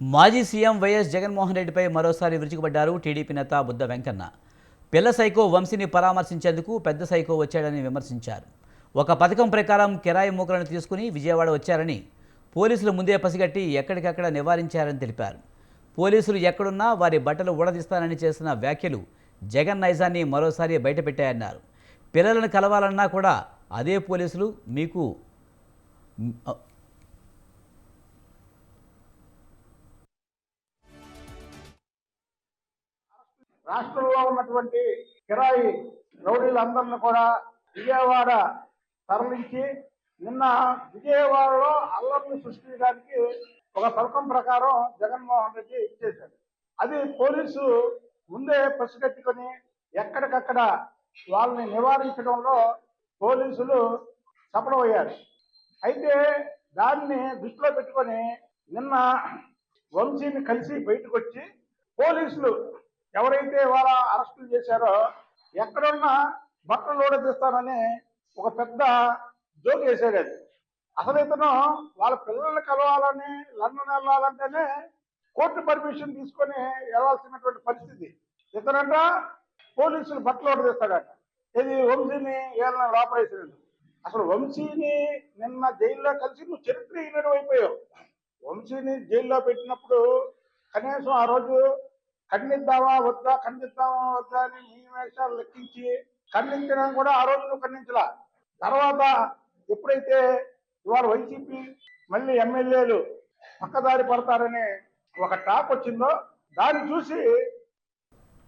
మాజీ CM YS Jaganmohan రెడ్డిపై మరోసారి విరుచుకుపడ్డారు టీడీపీ నేత బుద్ధ వెంకన్న. పిల్ల సైకో వంశీని పరామర్శించేందుకు పెద్ద సైకో వచ్చాడని విమర్శించారు. ఒక పథకం ప్రకారం కిరాయి మూకలను తీసుకుని విజయవాడ వచ్చారని పోలీసులు ముందే పసిగట్టి ఎక్కడికక్కడ నివారించారని తెలిపారు. పోలీసులు ఎక్కడున్నా వారి బట్టలు ఊడదీస్తానని చేసిన వ్యాఖ్యలు జగన్ నైజాన్ని మరోసారి బయటపెట్టాయన్నారు. పిల్లలను కలవాలన్నా కూడా అదే పోలీసులు మీకు రాష్ట్రంలో ఉన్నటువంటి కిరాయి రౌడీలందరిని కూడా విజయవాడ తరలించి నిన్న విజయవాడలో అల్లర్లు సృష్టించడానికి ఒక పథకం ప్రకారం జగన్మోహన్ రెడ్డి ఇచ్చేశాడు. అది పోలీసు ముందే పసిగట్టుకొని ఎక్కడికక్కడ వాళ్ళని నివారించడంలో పోలీసులు సఫలమయ్యారు. అయితే దాన్ని దృష్టిలో పెట్టుకొని నిన్న వంశీని కలిసి బయటకు వచ్చి పోలీసులు ఎవరైతే ఇవాళ అరెస్టులు చేశారో ఎక్కడున్నా బట్టలు తీస్తానని ఒక పెద్ద జోక్ వేసాడు అది. అసలు ఇతను వాళ్ళ పిల్లల్ని కలవాలని లండన్ వెళ్ళాలంటేనే కోర్టు పర్మిషన్ తీసుకొని వెళ్ళాల్సినటువంటి పరిస్థితి. ఇతనంట పోలీసులు బట్టలు ఓడదీస్తాడట ఇది వంశీని ఏళ్ళ లోపలేసాడు. అసలు వంశీని నిన్న జైల్లో కలిసి నువ్వు చరిత్రహీనుడు అయిపోయావు. వంశీని జైల్లో పెట్టినప్పుడు కనీసం ఆ రోజు ఖండిద్దామా వద్దా ఖండిద్దామా వద్దా అని మీ వేషాలు లెక్కించి ఖండించడం కూడా ఆ రోజు నువ్వు ఖండించలా. తర్వాత ఎప్పుడైతే ఇవాళ వైసీపీ మళ్ళీ ఎమ్మెల్యేలు పక్కదారి పడతారని ఒక టాక్ వచ్చిందో దాన్ని చూసి